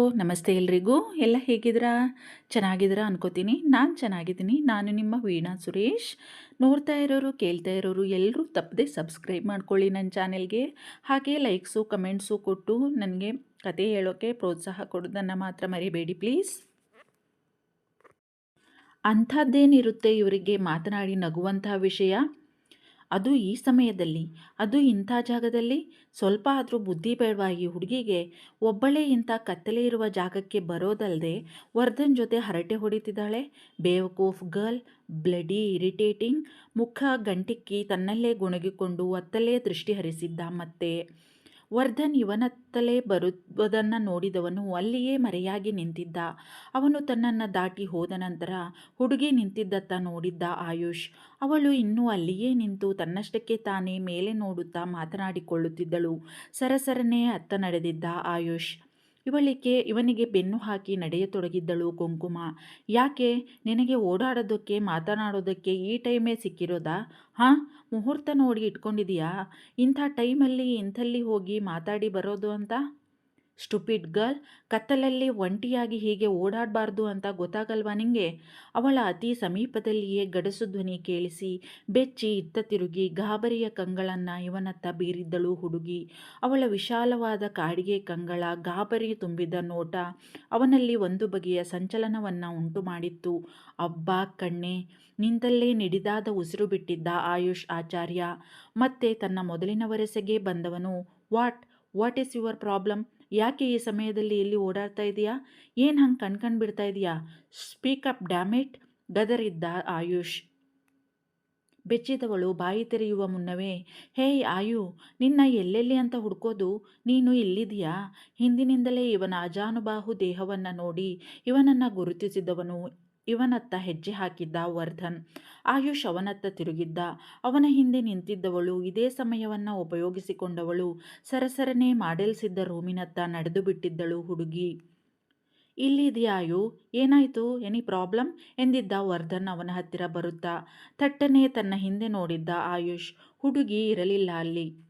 ಓ ನಮಸ್ತೆ ಎಲ್ರಿಗೂ. ಎಲ್ಲ ಹೇಗಿದ್ದೀರಾ? ಚೆನ್ನಾಗಿದ್ದೀರಾ ಅನ್ಕೋತೀನಿ. ನಾನು ಚೆನ್ನಾಗಿದ್ದೀನಿ. ನಾನು ನಿಮ್ಮ ವೀಣಾ ಸುರೇಶ್. ನೋಡ್ತಾ ಇರೋರು, ಕೇಳ್ತಾ ಇರೋರು ಎಲ್ಲರೂ ತಪ್ಪದೆ ಸಬ್ಸ್ಕ್ರೈಬ್ ಮಾಡ್ಕೊಳ್ಳಿ ನನ್ನ ಚಾನೆಲ್ಗೆ. ಹಾಗೆ ಲೈಕ್ಸು, ಕಮೆಂಟ್ಸು ಕೊಟ್ಟು ನನಗೆ ಕತೆ ಹೇಳೋಕ್ಕೆ ಪ್ರೋತ್ಸಾಹ ಕೊಡೋದನ್ನು ಮಾತ್ರ ಮರಿಬೇಡಿ ಪ್ಲೀಸ್. ಅಂಥದ್ದೇನಿರುತ್ತೆ ಇವರಿಗೆ ಮಾತನಾಡಿ ನಗುವಂತಹ ವಿಷಯ? ಅದು ಈ ಸಮಯದಲ್ಲಿ, ಅದು ಇಂಥ ಜಾಗದಲ್ಲಿ? ಸ್ವಲ್ಪ ಆದರೂ ಬುದ್ಧಿ ಬೇಡವಾಗಿ ಹುಡುಗಿಗೆ? ಒಬ್ಬಳೇ ಇಂಥ ಕತ್ತಲೆ ಇರುವ ಜಾಗಕ್ಕೆ ಬರೋದಲ್ಲದೆ ವರ್ಧನ್ ಜೊತೆ ಹರಟೆ ಹೊಡಿತಿದ್ದಾಳೆ. ಬೇವಕೂಫ್ ಗರ್ಲ್, ಬ್ಲಡಿ ಇರಿಟೇಟಿಂಗ್, ಮುಖ ಗಂಟಿಕ್ಕಿ ತನ್ನಲ್ಲೇ ಗುಣಗಿಕೊಂಡು ಅತ್ತಲೇ ದೃಷ್ಟಿ ಹರಿಸಿದ್ದ ಮತ್ತೆ ವರ್ಧನ್ ಇವನತ್ತಲೇ ಬರುವುದನ್ನು ನೋಡಿದವನು ಅಲ್ಲಿಯೇ ಮರೆಯಾಗಿ ನಿಂತಿದ್ದ. ಅವನು ತನ್ನನ್ನು ದಾಟಿ ಹೋದ ನಂತರ ಹುಡುಗಿ ನಿಂತಿದ್ದತ್ತ ನೋಡಿದ್ದ ಆಯುಷ್. ಅವಳು ಇನ್ನೂ ಅಲ್ಲಿಯೇ ನಿಂತು ತನ್ನಷ್ಟಕ್ಕೆ ತಾನೇ ಮೇಲೆ ನೋಡುತ್ತಾ ಮಾತನಾಡಿಕೊಳ್ಳುತ್ತಿದ್ದಳು. ಸರಸರನೇ ಅತ್ತ ನಡೆದಿದ್ದ ಆಯುಷ್. ಇವಳಿಗೆ, ಇವನಿಗೆ ಬೆನ್ನು ಹಾಕಿ ನಡೆಯತೊಡಗಿದ್ದಳು ಕುಂಕುಮ. ಯಾಕೆ? ನಿನಗೆ ಓಡಾಡೋದಕ್ಕೆ, ಮಾತನಾಡೋದಕ್ಕೆ ಈ ಟೈಮೇ ಸಿಕ್ಕಿರೋದಾ? ಹಾಂ? ಮುಹೂರ್ತ ನೋಡಿ ಇಟ್ಕೊಂಡಿದೀಯಾ ಇಂಥ ಟೈಮಲ್ಲಿ ಇಂಥಲ್ಲಿ ಹೋಗಿ ಮಾತಾಡಿ ಬರೋದು ಅಂತ? ಸ್ಟುಪಿಡ್ ಗರ್ಲ್ ಕತ್ತಲಲ್ಲಿ ಒಂಟಿಯಾಗಿ ಹೀಗೆ ಓಡಾಡಬಾರ್ದು ಅಂತ ಗೊತ್ತಾಗಲ್ವಾ ನಿಂಗೆ? ಅವಳ ಅತಿ ಸಮೀಪದಲ್ಲಿಯೇ ಗಡಸು ಧ್ವನಿ ಕೇಳಿಸಿ ಬೆಚ್ಚಿ ಇತ್ತ ತಿರುಗಿ ಗಾಬರಿಯ ಕಂಗಳನ್ನು ಇವನತ್ತ ಬೀರಿದ್ದಳು ಹುಡುಗಿ. ಅವಳ ವಿಶಾಲವಾದ ಕಾಡಿಗೆ ಕಂಗಳ ಗಾಬರಿ ತುಂಬಿದ ನೋಟ ಅವನಲ್ಲಿ ಒಂದು ಬಗೆಯ ಸಂಚಲನವನ್ನು ಉಂಟು ಮಾಡಿತ್ತು ಅಬ್ಬ ಕಣ್ಣೆ, ನಿಂತಲ್ಲೇ ನಿಡಿದಾದ ಉಸಿರು ಬಿಟ್ಟಿದ್ದ ಆಯುಷ್ ಆಚಾರ್ಯ. ಮತ್ತೆ ತನ್ನ ಮೊದಲಿನ ವರಸೆಗೆ ಬಂದವನು. What what is your problem? ಯಾಕೆ ಈ ಸಮಯದಲ್ಲಿ ಎಲ್ಲಿ ಓಡಾಡ್ತಾ ಇದೆಯಾ? ಏನು ಹಂಗೆ ಕಣ್ಕಂಡು ಬಿಡ್ತಾ ಇದೆಯಾ? ಅಪ್ ಡ್ಯಾಮೇಟ್ ಗದರಿದ್ದ ಆಯುಷ್. ಬೆಚ್ಚಿದವಳು ಬಾಯಿ ತೆರೆಯುವ ಮುನ್ನವೇ ಹೇಯ್ ಆಯು, ನಿನ್ನ ಎಲ್ಲೆಲ್ಲಿ ಅಂತ ಹುಡ್ಕೋದು ನೀನು ಇಲ್ಲಿದೆಯಾ ಹಿಂದಿನಿಂದಲೇ ಇವನ ಅಜಾನುಬಾಹು ದೇಹವನ್ನು ನೋಡಿ ಇವನನ್ನು ಗುರುತಿಸಿದವನು ಇವನತ್ತ ಹೆಜ್ಜೆ ಹಾಕಿದ್ದ ವರ್ಧನ್. ಆಯುಷ್ ಅವನತ್ತ ತಿರುಗಿದ್ದ. ಅವನ ಹಿಂದೆ ನಿಂತಿದ್ದವಳು, ಇದೇ ಸಮಯವನ್ನು ಉಪಯೋಗಿಸಿಕೊಂಡವಳು. ಸರಸರನೆ ಮಾಡೆಲ್ಸಿದ್ದ ರೂಮಿನತ್ತ ನಡೆದು ಬಿಟ್ಟಿದ್ದಳು ಹುಡುಗಿ. ಇಲ್ಲಿದೆಯಾಯು ಏನಾಯಿತು? Any problem? ಎಂದಿದ್ದ ವರ್ಧನ್ ಅವನ ಹತ್ತಿರ ಬರುತ್ತಾ. ಥಟ್ಟನೆ ತನ್ನ ಹಿಂದೆ ನೋಡಿದ್ದ ಆಯುಷ್. ಹುಡುಗಿ ಇರಲಿಲ್ಲ ಅಲ್ಲಿ.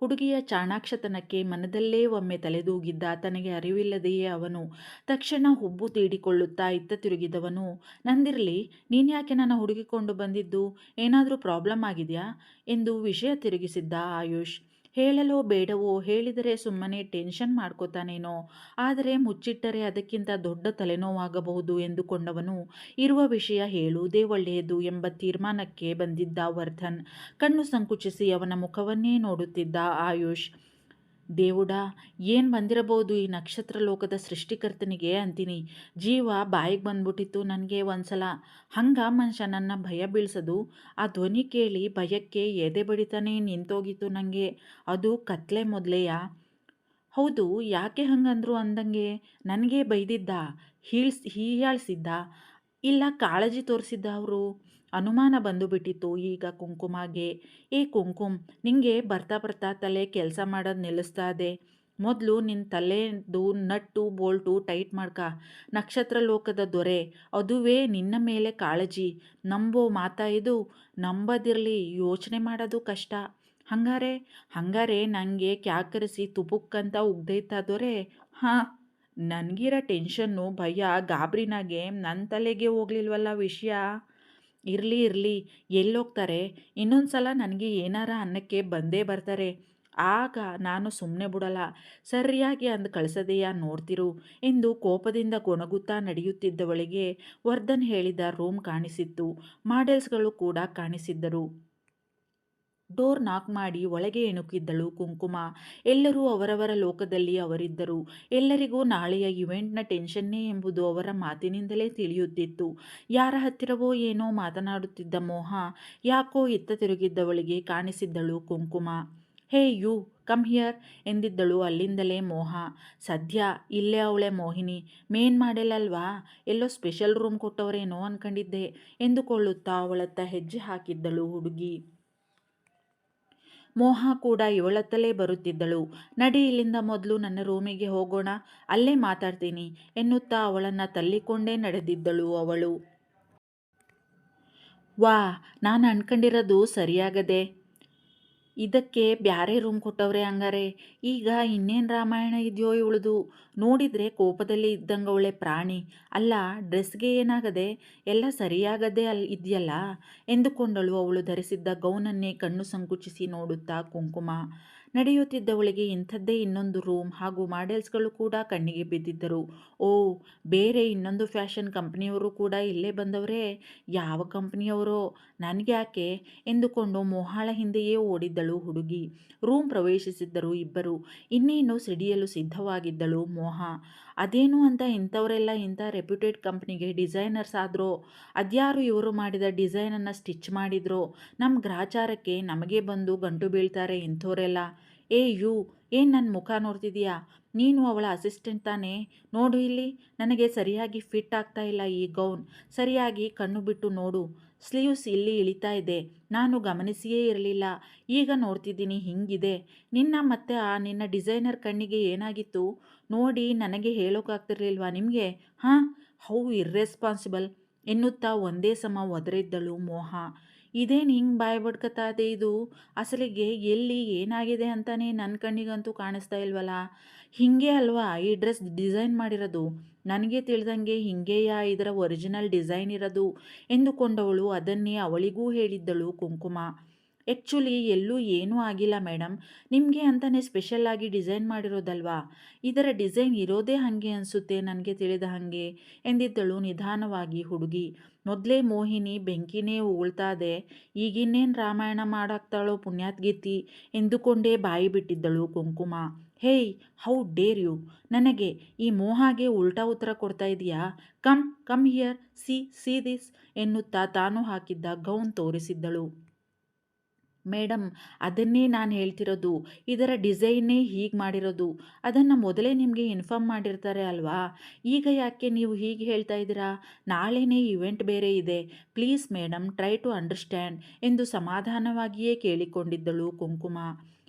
ಹುಡುಗಿಯ ಚಾಣಾಕ್ಷತನಕ್ಕೆ ಮನದಲ್ಲೇ ಒಮ್ಮೆ ತಲೆದೂಗಿದ್ದ ತನಗೆ ಅರಿವಿಲ್ಲದೆಯೇ ಅವನು. ತಕ್ಷಣ ಹುಬ್ಬು ತೀಡಿಕೊಳ್ಳುತ್ತಾ ಇತ್ತ ತಿರುಗಿದವನು. ನಂದಿರಲಿ ನೀನ್ಯಾಕೆ ನನ್ನ ಹುಡುಗಿಕೊಂಡು ಬಂದಿದ್ದು? ಏನಾದರೂ ಪ್ರಾಬ್ಲಮ್ ಆಗಿದೆಯಾ? ಎಂದು ವಿಷಯ ತಿರುಗಿಸಿದ್ದ ಆಯುಷ್. ಹೇಳಲೋ ಬೇಡವೋ ಹೇಳಿದರೆ ಸುಮ್ಮನೆ ಟೆನ್ಷನ್ ಮಾಡ್ಕೋತಾನೇನೋ ಆದರೆ ಮುಚ್ಚಿಟ್ಟರೆ ಅದಕ್ಕಿಂತ ದೊಡ್ಡ ತಲೆನೋವಾಗಬಹುದು ಎಂದುಕೊಂಡವನು ಇರುವ ವಿಷಯ ಹೇಳುವುದೇ ಒಳ್ಳೆಯದು ಎಂಬ ತೀರ್ಮಾನಕ್ಕೆ ಬಂದಿದ್ದ ವರ್ಧನ್. ಕಣ್ಣು ಸಂಕುಚಿಸಿ ಅವನ ಮುಖವನ್ನೇ ನೋಡುತ್ತಿದ್ದ ಆಯುಷ್ ದೇವುಡ, ಏನು ಬಂದಿರಬಹುದು ಈ ನಕ್ಷತ್ರ ಲೋಕದ ಸೃಷ್ಟಿಕರ್ತನಿಗೆ ಅಂತೀನಿ. ಜೀವ ಬಾಯಿಗೆ ಬಂದ್ಬಿಟ್ಟಿತ್ತು ನನಗೆ ಒಂದ್ಸಲ. ಹಂಗ ಮನುಷ್ಯ ನನ್ನ ಭಯ ಬೀಳ್ಸೋದು. ಆ ಧ್ವನಿ ಕೇಳಿ ಭಯಕ್ಕೆ ಎದೆ ಬಡಿತಾನೆ ನಿಂತೋಗಿತ್ತು ನನಗೆ ಅದು ಕತ್ಲೆ ಮೊದಲೆಯ? ಹೌದು, ಯಾಕೆ ಹಂಗಂದ್ರು ಅಂದಂಗೆ ನನಗೆ ಬೈದಿದ್ದ, ಹೀಳ್ಸ್ ಹೀಯಾಳಿಸಿದ್ದ, ಇಲ್ಲ ಕಾಳಜಿ ತೋರಿಸಿದ್ದ ಅವರು? ಅನುಮಾನ ಬಂದುಬಿಟ್ಟಿತ್ತು. ಈಗ ಕುಂಕುಮಗೆ, ಏ ಕುಂಕುಮ್, ನಿಂಗೆ ಬರ್ತಾ ಬರ್ತಾ ತಲೆ ಕೆಲಸ ಮಾಡೋದು ನಿಲ್ಲಿಸ್ತಾ ಇದೆ. ಮೊದಲು ನಿನ್ನ ತಲೆದು ನಟ್ಟು ಬೋಲ್ಟು ಟೈಟ್ ಮಾಡ್ಕ. ನಕ್ಷತ್ರ ಲೋಕದ ದೊರೆ, ಅದುವೇ ನಿನ್ನ ಮೇಲೆ ಕಾಳಜಿ. ನಂಬೋ ಮಾತಾ ಇದು, ನಂಬದಿರಲಿ ಯೋಚನೆ ಮಾಡೋದು ಕಷ್ಟ. ಹಂಗಾರೆ ಹಂಗಾರೆ ನನಗೆ ಕ್ಯಾಕರಿಸಿ ತುಪುಕ್ಕಂತ ಉಗ್ದೈತಾ ದೊರೆ. ಹಾಂ, ನನಗಿರೋ ಟೆನ್ಷನ್ನು ಭಯ ಗಾಬರಿನಾಗೆ ನನ್ನ ತಲೆಗೆ ಹೋಗ್ಲಿಲ್ವಲ್ಲ ವಿಷಯ? ಇರಲಿ ಇರಲಿ, ಎಲ್ಲೋಗ್ತಾರೆ. ಇನ್ನೊಂದು ಸಲ ನನಗೆ ಏನಾರ ಅನ್ನಕ್ಕೆ ಬಂದೇ ಬರ್ತಾರೆ. ಆಗ ನಾನು ಸುಮ್ಮನೆ ಬಿಡಲ್ಲ. ಸರಿಯಾಗಿ ಅಂದು ಕಳಿಸದೆಯ ನೋಡ್ತಿರು. ಎಂದು ಕೋಪದಿಂದ ಗೊಣಗುತ್ತಾ ನಡೆಯುತ್ತಿದ್ದವಳಿಗೆ ವರ್ಧನ್ ಹೇಳಿದ ರೂಮ್ ಕಾಣಿಸಿತ್ತು. ಮಾಡೆಲ್ಸ್ಗಳು ಕೂಡ ಕಾಣಿಸಿದ್ದರು. ಡೋರ್ ನಾಕ್ ಮಾಡಿ ಒಳಗೆ ಎಣುಕಿದ್ದಳು ಕುಂಕುಮ. ಎಲ್ಲರೂ ಅವರವರ ಲೋಕದಲ್ಲಿ ಅವರಿದ್ದರು. ಎಲ್ಲರಿಗೂ ನಾಳೆಯ ಇವೆಂಟ್ನ ಟೆನ್ಷನ್ನೇ ಎಂಬುದು ಅವರ ಮಾತಿನಿಂದಲೇ ತಿಳಿಯುತ್ತಿತ್ತು. ಯಾರ ಹತ್ತಿರವೋ ಏನೋ ಮಾತನಾಡುತ್ತಿದ್ದ ಮೋಹ, ಯಾಕೋ ಇತ್ತ ತಿರುಗಿದ್ದವಳಿಗೆ ಕಾಣಿಸಿದ್ದಳು Kumkuma. Hey you, come here ಎಂದಿದ್ದಳು ಅಲ್ಲಿಂದಲೇ ಮೋಹ. ಸದ್ಯ ಇಲ್ಲೇ ಅವಳೆ ಮೋಹಿನಿ. ಮೇನ್ ಮಾಡಲಲ್ವಾ? ಎಲ್ಲೋ ಸ್ಪೆಷಲ್ ರೂಮ್ ಕೊಟ್ಟವರೇನೋ ಅನ್ಕೊಂಡಿದ್ದೆ ಎಂದುಕೊಳ್ಳುತ್ತಾ ಅವಳತ್ತ ಹೆಜ್ಜೆ ಹಾಕಿದ್ದಳು ಹುಡುಗಿ. ಮೋಹ ಕೂಡ ಇವಳತ್ತಲೇ ಬರುತ್ತಿದ್ದಳು. ನಡಿ ಇಲ್ಲಿಂದ ಮೊದಲು ನನ್ನ ರೂಮಿಗೆ ಹೋಗೋಣ, ಅಲ್ಲೇ ಮಾತಾಡ್ತೀನಿ ಎನ್ನುತ್ತಾ ಅವಳನ್ನು ತಲ್ಲಿಕೊಂಡೇ ನಡೆದಿದ್ದಳು ಅವಳು. ವಾ ನಾನು ಅನ್ಕೊಂಡಿರೋದು ಸರಿಯಾಗದೆ ಇದಕ್ಕೆ ಬ್ಯಾರೆ ರೂಮ್ ಕೊಟ್ಟವ್ರೆ ಹಂಗಾರೆ? ಈಗ ಇನ್ನೇನು ರಾಮಾಯಣ ಇದೆಯೋ ಇವಳದು? ನೋಡಿದರೆ ಕೋಪದಲ್ಲಿ ಇದ್ದಂಗೆ ಅವಳೆ ಪ್ರಾಣಿ. ಅಲ್ಲ, ಡ್ರೆಸ್ಗೆ ಏನಾಗದೆ? ಎಲ್ಲ ಸರಿಯಾಗದೆ ಅಲ್ಲಿ ಇದೆಯಲ್ಲ? ಎಂದುಕೊಂಡಳು ಅವಳು ಧರಿಸಿದ್ದ ಗೌನನ್ನೇ ಕಣ್ಣು ಸಂಕುಚಿಸಿ ನೋಡುತ್ತಾ ಕುಂಕುಮ. ನಡೆಯುತ್ತಿದ್ದವಳಿಗೆ ಇಂಥದ್ದೇ ಇನ್ನೊಂದು ರೂಮ್ ಹಾಗೂ ಮಾಡೆಲ್ಸ್ಗಳು ಕೂಡ ಕಣ್ಣಿಗೆ ಬಿದ್ದಿದ್ದರು. ಓ, ಬೇರೆ ಇನ್ನೊಂದು ಫ್ಯಾಷನ್ ಕಂಪ್ನಿಯವರು ಕೂಡ ಇಲ್ಲೇ ಬಂದವರೇ? ಯಾವ ಕಂಪ್ನಿಯವರೋ ನನಗ್ಯಾಕೆ? ಎಂದುಕೊಂಡು ಮೊಹಾಳ ಹಿಂದೆಯೇ ಓಡಿದ್ದಳು ಹುಡುಗಿ. ರೂಮ್ ಪ್ರವೇಶಿಸಿದ್ದರು ಇಬ್ಬರು. ಇನ್ನೇನು ಸಿಡಿಯಲು ಸಿದ್ಧವಾಗಿದ್ದಳು ಮೋಹ. ಅದೇನು ಅಂತ ಇಂಥವರೆಲ್ಲ ಇಂಥ ರೆಪ್ಯೂಟೆಡ್ ಕಂಪ್ನಿಗೆ ಡಿಸೈನರ್ಸ್ ಆದರೂ ಅದ್ಯಾರು ಇವರು ಮಾಡಿದ ಡಿಸೈನನ್ನು ಸ್ಟಿಚ್ ಮಾಡಿದ್ರು ನಮ್ಮ ಗ್ರಾಚಾರಕ್ಕೆ ನಮಗೆ ಬಂದು ಗಂಟು ಬೀಳ್ತಾರೆ ಇಂಥವರೆಲ್ಲ ಏ ಯು, ಏನು ನನ್ನ ಮುಖ ನೋಡ್ತಿದೀಯಾ? ನೀನು ಅವಳ ಅಸಿಸ್ಟೆಂಟ್ ತಾನೇ? ನೋಡು ಇಲ್ಲಿ, ನನಗೆ ಸರಿಯಾಗಿ ಫಿಟ್ ಆಗ್ತಾ ಇಲ್ಲ ಈ ಗೌನ್ ಸರಿಯಾಗಿ ಕಣ್ಣು ಬಿಟ್ಟು ನೋಡು. ಸ್ಲೀವ್ಸ್ ಇಲ್ಲಿ ಇಳಿತಾ ಇದೆ. ನಾನು ಗಮನಿಸಿಯೇ ಇರಲಿಲ್ಲ. ಈಗ ನೋಡ್ತಿದ್ದೀನಿ ಹಿಂಗಿದೆ. ನಿನ್ನ ಮತ್ತೆ ಆ ನಿನ್ನ ಡಿಸೈನರ್ ಕಣ್ಣಿಗೆ ಏನಾಗಿತ್ತು? ನೋಡಿ, ನನಗೆ ಹೇಳೋಕ್ಕಾಗ್ತಿರ್ಲಿಲ್ವಾ ನಿಮಗೆ? ಹಾಂ? ಹೌ ಇರ್ರೆಸ್ಪಾನ್ಸಿಬಲ್ ಎನ್ನುತ್ತಾ ಒಂದೇ ಸಮ ಒದರಿದ್ದಳು ಮೋಹ. ಇದೇನು ಹಿಂಗೆ ಬಾಯಿ ಬಡ್ಕತಾ ಇದೆ ಇದು? ಅಸಲಿಗೆ ಎಲ್ಲಿ ಏನಾಗಿದೆ ಅಂತಾನೆ ನನ್ನ ಕಣ್ಣಿಗಂತೂ ಕಾಣಿಸ್ತಾ ಇಲ್ವಲ್ಲ? ಹೀಗೆ ಅಲ್ವಾ ಈ ಡ್ರೆಸ್ ಡಿಸೈನ್ ಮಾಡಿರೋದು? ನನಗೆ ತಿಳಿದಂಗೆ ಹಿಂಗೆಯಾ ಇದರ ಒರಿಜಿನಲ್ ಡಿಸೈನ್ ಇರೋದು ಎಂದುಕೊಂಡವಳು. ಅದನ್ನೇ ಅವಳಿಗೂ ಹೇಳಿದ್ದಳು ಕುಂಕುಮ. ಆ್ಯಕ್ಚುಲಿ ಎಲ್ಲೂ ಏನೂ ಆಗಿಲ್ಲ ಮೇಡಮ್ ನಿಮಗೆ ಅಂತಲೇ ಸ್ಪೆಷಲ್ಲಾಗಿ ಡಿಸೈನ್ ಮಾಡಿರೋದಲ್ವಾ? ಇದರ ಡಿಸೈನ್ ಇರೋದೇ ಹಾಗೆ ಅನಿಸುತ್ತೆ, ನನಗೆ ತಿಳಿದ ಹಾಗೆ ಎಂದಿದ್ದಳು ನಿಧಾನವಾಗಿ ಹುಡುಗಿ. ಮೊದಲೇ ಮೋಹಿನಿ ಬೆಂಕಿನೇ ಉಗುಳ್ತಾದೆ, ಈಗಿನ್ನೇನು ರಾಮಾಯಣ ಮಾಡಾಕ್ತಾಳೋ ಪುಣ್ಯಾತ್ಗೀತಿ? ಎಂದುಕೊಂಡೇ ಬಾಯಿ ಬಿಟ್ಟಿದ್ದಳು Kumkuma. Hey, how dare you. ನನಗೆ ಈ ಮೋಹಾಗೆ ಉಲ್ಟಾ ಉತ್ತರ ಕೊಡ್ತಾ ಇದೆಯಾ? Come come here, see see this ಎನ್ನುತ್ತಾ ತಾನು ಹಾಕಿದ್ದ ಗೌನ್ ತೋರಿಸಿದ್ದಳು. ಮೇಡಮ್ ಅದನ್ನೇ ನಾನು ಹೇಳ್ತಿರೋದು. ಇದರ ಡಿಸೈನೇ ಹೀಗೆ ಮಾಡಿರೋದು. ಅದನ್ನು ಮೊದಲೇ ನಿಮಗೆ ಇನ್ಫಾರ್ಮ್ ಮಾಡಿರ್ತಾರೆ ಅಲ್ವಾ? ಈಗ ಯಾಕೆ ನೀವು ಹೀಗೆ ಹೇಳ್ತಾ ಇದ್ದೀರಾ? ನಾಳೆನೇ ಇವೆಂಟ್ ಬೇರೆ ಇದೆ. Please madam try to understand ಎಂದು ಸಮಾಧಾನವಾಗಿಯೇ ಕೇಳಿಕೊಂಡಿದ್ದಳು ಕುಂಕುಮ.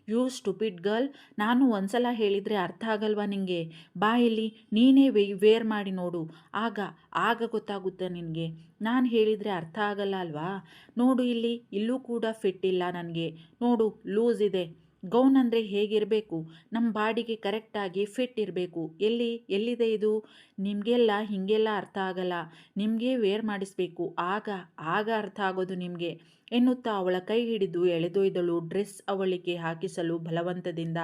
ಯು ಸ್ಟುಪಿಡ್ ಗರ್ಲ್ ನಾನು ಒಂದ್ಸಲ ಹೇಳಿದರೆ ಅರ್ಥ ಆಗಲ್ವಾ ನಿನಗೆ ಬಾ ಇಲ್ಲಿ, ನೀನೇ ವೇ ವೇರ್ ಮಾಡಿ ನೋಡು. ಆಗ ಆಗ ಗೊತ್ತಾಗುತ್ತೆ ನಿನಗೆ. ನಾನು ಹೇಳಿದರೆ ಅರ್ಥ ಆಗಲ್ಲ ಅಲ್ವಾ? ನೋಡು ಇಲ್ಲಿ, ಇಲ್ಲೂ ಕೂಡ ಫಿಟ್ ಇಲ್ಲ ನನಗೆ. ನೋಡು ಲೂಸ್ ಇದೆ. ಗೌನ್ ಅಂದರೆ ಹೇಗಿರಬೇಕು? ನಮ್ಮ ಬಾಡಿಗೆ ಕರೆಕ್ಟಾಗಿ ಫಿಟ್ ಇರಬೇಕು. ಎಲ್ಲಿ, ಎಲ್ಲಿದೆ ಇದು? ನಿಮಗೆಲ್ಲ ಹೀಗೆಲ್ಲ ಅರ್ಥ ಆಗಲ್ಲ. ನಿಮಗೆ ವೇರ್ ಮಾಡಿಸ್ಬೇಕು. ಆಗ ಆಗ ಅರ್ಥ ಆಗೋದು ನಿಮಗೆ. ಎನ್ನುತ್ತಾ ಅವಳ ಕೈ ಹಿಡಿದು ಎಳೆದೊಯ್ದಳು ಡ್ರೆಸ್ ಅವಳಿಗೆ ಹಾಕಿಸಲು ಬಲವಂತದಿಂದ.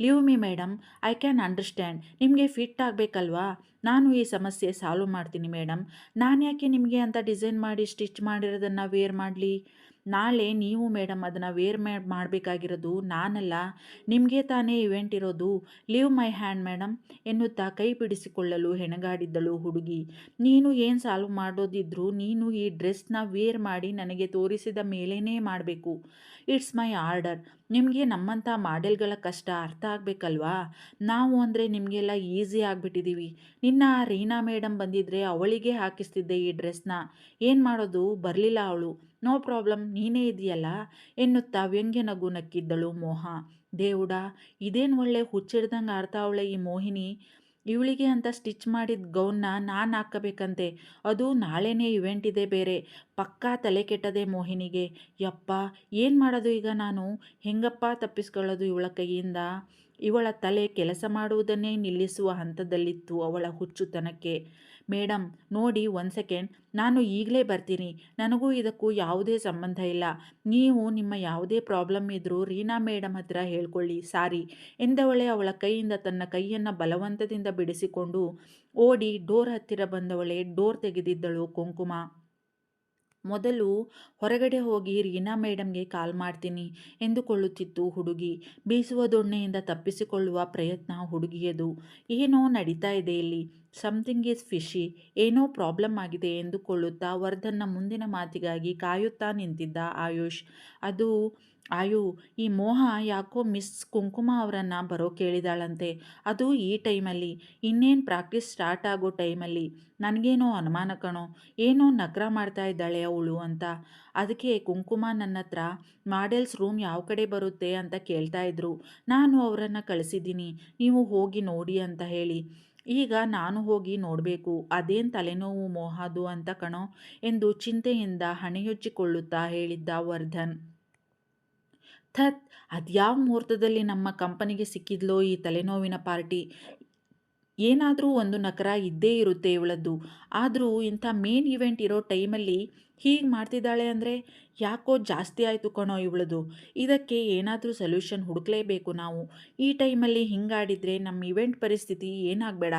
Leave me madam I can understand ನಿಮಗೆ ಫಿಟ್ ಆಗಬೇಕಲ್ವಾ? ನಾನು ಈ ಸಮಸ್ಯೆ ಸಾಲ್ವ್ ಮಾಡ್ತೀನಿ ಮೇಡಮ್ ನಾನು ಯಾಕೆ ನಿಮಗೆ ಅಂತ ಡಿಸೈನ್ ಮಾಡಿ ಸ್ಟಿಚ್ ಮಾಡಿರೋದನ್ನು ವೇರ್ ಮಾಡಲಿ? ನಾಳೆ ನೀವು ಮೇಡಮ್ ಅದನ್ನು ವೇರ್ ಮಾಡಬೇಕಾಗಿರೋದು ನಾನಲ್ಲ, ನಿಮಗೆ ತಾನೇ ಇವೆಂಟ್ ಇರೋದು. ಲೀವ್ ಮೈ ಹ್ಯಾಂಡ್ ಮೇಡಮ್ ಎನ್ನುತ್ತಾ ಕೈ ಬಿಡಿಸಿಕೊಳ್ಳಲು ಹೆಣಗಾಡಿದ್ದಳು ಹುಡುಗಿ. ನೀನು ಏನು ಸಾಲ್ವ್ ಮಾಡೋದಿದ್ರು ನೀನು ಈ ಡ್ರೆಸ್ನ ವೇರ್ ಮಾಡಿ ನನಗೆ ತೋರಿಸಿದ ಮೇಲೇ ಮಾಡಬೇಕು. ಇಟ್ಸ್ ಮೈ ಆರ್ಡರ್ ನಿಮಗೆ ನಮ್ಮಂಥ ಮಾಡೆಲ್ಗಳ ಕಷ್ಟ ಅರ್ಥ ಆಗಬೇಕಲ್ವಾ? ನಾವು ಅಂದರೆ ನಿಮಗೆಲ್ಲ ಈಸಿ ಆಗಿಬಿಟ್ಟಿದ್ದೀವಿ ನಿನ್ನ ರೀನಾ ಮೇಡಮ್ ಬಂದಿದ್ದರೆ ಅವಳಿಗೆ ಹಾಕಿಸ್ತಿದ್ದೆ ಈ ಡ್ರೆಸ್ನ. ಏನು ಮಾಡೋದು? ಬರಲಿಲ್ಲ ಅವಳು. ನೋ ಪ್ರಾಬ್ಲಮ್, ನೀನೇ ಇದೆಯಲ್ಲ? ಎನ್ನುತ್ತಾ ವ್ಯಂಗ್ಯ ನಗು ನಕ್ಕಿದ್ದಳು ಮೋಹ. ದೇವುಡ, ಇದೇನು ಒಳ್ಳೆ ಹುಚ್ಚಿಡ್ದಂಗೆ ಆಡ್ತಾವಳೆ ಈ ಮೋಹಿನಿ? ಇವಳಿಗೆ ಅಂತ ಸ್ಟಿಚ್ ಮಾಡಿದ ಗೌನ್ನ ನಾನು ಹಾಕಬೇಕಂತೆ. ಅದು ನಾಳೆನೇ ಇವೆಂಟ್ ಇದೆ ಬೇರೆ. ಪಕ್ಕಾ ತಲೆ ಕೆಟ್ಟದೆ ಮೋಹಿನಿಗೆ. ಯಪ್ಪ, ಏನು ಮಾಡೋದು ಈಗ ನಾನು? ಹೆಂಗಪ್ಪ ತಪ್ಪಿಸ್ಕೊಳ್ಳೋದು ಇವಳ ಕೈಯಿಂದ? ಇವಳ ತಲೆ ಕೆಲಸ ಮಾಡುವುದನ್ನೇ ನಿಲ್ಲಿಸುವ ಹಂತದಲ್ಲಿತ್ತು ಅವಳ ಹುಚ್ಚುತನಕ್ಕೆ. ಮೇಡಮ್ ನೋಡಿ ಒಂದು ಸೆಕೆಂಡ್. ನಾನು ಈಗಲೇ ಬರ್ತೀನಿ. ನನಗೂ ಇದಕ್ಕೂ ಯಾವುದೇ ಸಂಬಂಧ ಇಲ್ಲ. ನೀವು ನಿಮ್ಮ ಯಾವುದೇ ಪ್ರಾಬ್ಲಮ್ ಇದ್ದರೂ ರೀನಾ ಮೇಡಮ್ ಹತ್ರ ಹೇಳ್ಕೊಳ್ಳಿ. ಸಾರಿ. ಎಂದವಳೆ ಅವಳ ಕೈಯಿಂದ ತನ್ನ ಕೈಯನ್ನು ಬಲವಂತದಿಂದ ಬಿಡಿಸಿಕೊಂಡು ಓಡಿ ಡೋರ್ ಹತ್ತಿರ ಬಂದವಳೆ ಡೋರ್ ತೆಗೆದಿದ್ದಳು ಕುಂಕುಮ. ಮೊದಲು ಹೊರಗಡೆ ಹೋಗಿ ರೀನಾ ಮೇಡಮ್ಗೆ ಕಾಲ್ ಮಾಡ್ತೀನಿ ಎಂದುಕೊಳ್ಳುತ್ತಿತ್ತು ಹುಡುಗಿ. ಬೀಸುವ ದೊಣ್ಣೆಯಿಂದ ತಪ್ಪಿಸಿಕೊಳ್ಳುವ ಪ್ರಯತ್ನ ಹುಡುಗಿಯದು. ಏನೋ ನಡೀತಾ ಇದೆ ಇಲ್ಲಿ. ಸಮಥಿಂಗ್ ಈಸ್ ಫಿಶಿ ಏನೋ ಪ್ರಾಬ್ಲಮ್ ಆಗಿದೆ ಎಂದುಕೊಳ್ಳುತ್ತಾ ವರ್ಧನ್ನ ಮುಂದಿನ ಮಾತಿಗಾಗಿ ಕಾಯುತ್ತಾ ನಿಂತಿದ್ದ ಆಯುಷ್. ಅದು ಆಯು ಈ ಮೋಹ ಯಾಕೋ ಮಿಸ್ ಕುಂಕುಮ ಅವರನ್ನು ಬರೋ ಕೇಳಿದಾಳಂತೆ. ಅದು ಈ ಟೈಮಲ್ಲಿ. ಇನ್ನೇನು ಪ್ರಾಕ್ಟೀಸ್ ಸ್ಟಾರ್ಟ್ ಆಗೋ ಟೈಮಲ್ಲಿ. ನನಗೇನೋ ಅನುಮಾನ ಕಣೋ. ಏನೋ ನಕರ ಮಾಡ್ತಾ ಇದ್ದಾಳೆ ಅವಳು ಅಂತ. ಅದಕ್ಕೆ ಕುಂಕುಮ ನನ್ನ ಹತ್ರ ಮಾಡೆಲ್ಸ್ ರೂಮ್ ಯಾವ ಕಡೆ ಬರುತ್ತೆ ಅಂತ ಕೇಳ್ತಾ ಇದ್ರು. ನಾನು ಅವರನ್ನು ಕಳಿಸಿದ್ದೀನಿ. ನೀವು ಹೋಗಿ ನೋಡಿ ಅಂತ ಹೇಳಿ. ಈಗ ನಾನು ಹೋಗಿ ನೋಡಬೇಕು. ಅದೇನು ತಲೆನೋವು ಮೋಹದು ಅಂತ ಕಣೋ ಎಂದು ಚಿಂತೆಯಿಂದ ಹಣೆಯುಚ್ಚಿಕೊಳ್ಳುತ್ತಾ ಹೇಳಿದ್ದ ವರ್ಧನ್. ಥತ್ ಅದ್ಯಾವ ಮುಹೂರ್ತದಲ್ಲಿ ನಮ್ಮ ಕಂಪನಿಗೆ ಸಿಕ್ಕಿದ್ಲೋ ಈ ತಲೆನೋವಿನ ಪಾರ್ಟಿ, ಏನಾದರೂ ಒಂದು ನಕರ ಇದ್ದೇ ಇರುತ್ತೆ ಇವಳದ್ದು. ಆದರೂ ಇಂಥ ಮೇನ್ ಇವೆಂಟ್ ಇರೋ ಟೈಮಲ್ಲಿ ಹೀಗೆ ಮಾಡ್ತಿದ್ದಾಳೆ ಅಂದರೆ ಯಾಕೋ ಜಾಸ್ತಿ ಆಯಿತು ಕಣೋ ಇವಳದು. ಇದಕ್ಕೆ ಏನಾದರೂ ಸೊಲ್ಯೂಷನ್ ಹುಡುಕಲೇಬೇಕು ನಾವು. ಈ ಟೈಮಲ್ಲಿ ಹಿಂಗಾಡಿದರೆ ನಮ್ಮ ಇವೆಂಟ್ ಪರಿಸ್ಥಿತಿ ಏನಾಗಬೇಡ.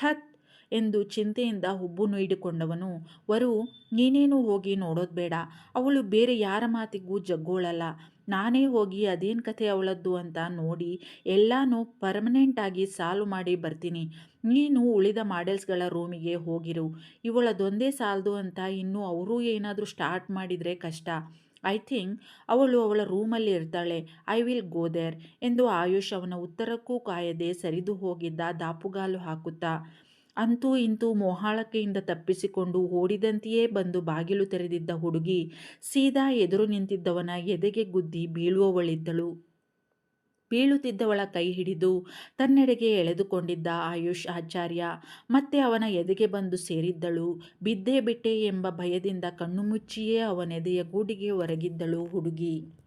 ಥತ್ ಎಂದು ಚಿಂತೆಯಿಂದ ಹುಬ್ಬು ನುಯ್ದುಕೊಂಡವನು ವರು, ನೀನೇನು ಹೋಗಿ ನೋಡೋದು ಬೇಡ. ಅವಳು ಬೇರೆ ಯಾರ ಮಾತಿಗೂ ಜಗ್ಗೋಳಲ್ಲ. ನಾನೇ ಹೋಗಿ ಅದೇನು ಕಥೆ ಅವಳದ್ದು ಅಂತ ನೋಡಿ ಎಲ್ಲನೂ ಪರ್ಮನೆಂಟಾಗಿ ಸಾಲ್ವ್ ಮಾಡಿ ಬರ್ತೀನಿ. ನೀನು ಉಳಿದ ಮಾಡೆಲ್ಸ್ಗಳ ರೂಮಿಗೆ ಹೋಗಿರು. ಇವಳದೊಂದೇ ಸಾಲದು ಅಂತ ಇನ್ನೂ ಅವರೂ ಏನಾದರೂ ಸ್ಟಾರ್ಟ್ ಮಾಡಿದರೆ ಕಷ್ಟ. ಐ ಥಿಂಕ್ ಅವಳು ಅವಳ ರೂಮಲ್ಲಿ ಇರ್ತಾಳೆ. ಐ ವಿಲ್ ಗೋ ದೇರ್ ಎಂದು ಆಯುಷ್ ಅವನ ಉತ್ತರಕ್ಕೂ ಕಾಯದೆ ಸರಿದು ಹೋಗಿದ್ದ ದಾಪುಗಾಲು ಹಾಕುತ್ತಾ ಅಂತೂ ಇಂತೂ ಮೊಹಾಳಕೆಯಿಂದ ತಪ್ಪಿಸಿಕೊಂಡು ಓಡಿದಂತೆಯೇ ಬಂದು ಬಾಗಿಲು ತೆರೆದಿದ್ದ ಹುಡುಗಿ ಸೀದಾ ಎದುರು ನಿಂತಿದ್ದವನ ಎದೆಗೆ ಗುದ್ದಿ ಬೀಳುವವಳಿದ್ದಳು. ಬೀಳುತ್ತಿದ್ದವಳ ಕೈ ಹಿಡಿದು ತನ್ನೆಡೆಗೆ ಎಳೆದುಕೊಂಡಿದ್ದ ಆಯುಷ್ ಆಚಾರ್ಯ ಮತ್ತೆ ಅವನ ಎದೆಗೆ ಬಂದು ಸೇರಿದ್ದಳು. ಬಿದ್ದೇ ಬಿಟ್ಟೆ ಎಂಬ ಭಯದಿಂದ ಕಣ್ಣು ಮುಚ್ಚಿಯೇ ಅವನೆದೆಯ ಗೂಡಿಗೆ ಹೊರಗಿದ್ದಳು ಹುಡುಗಿ.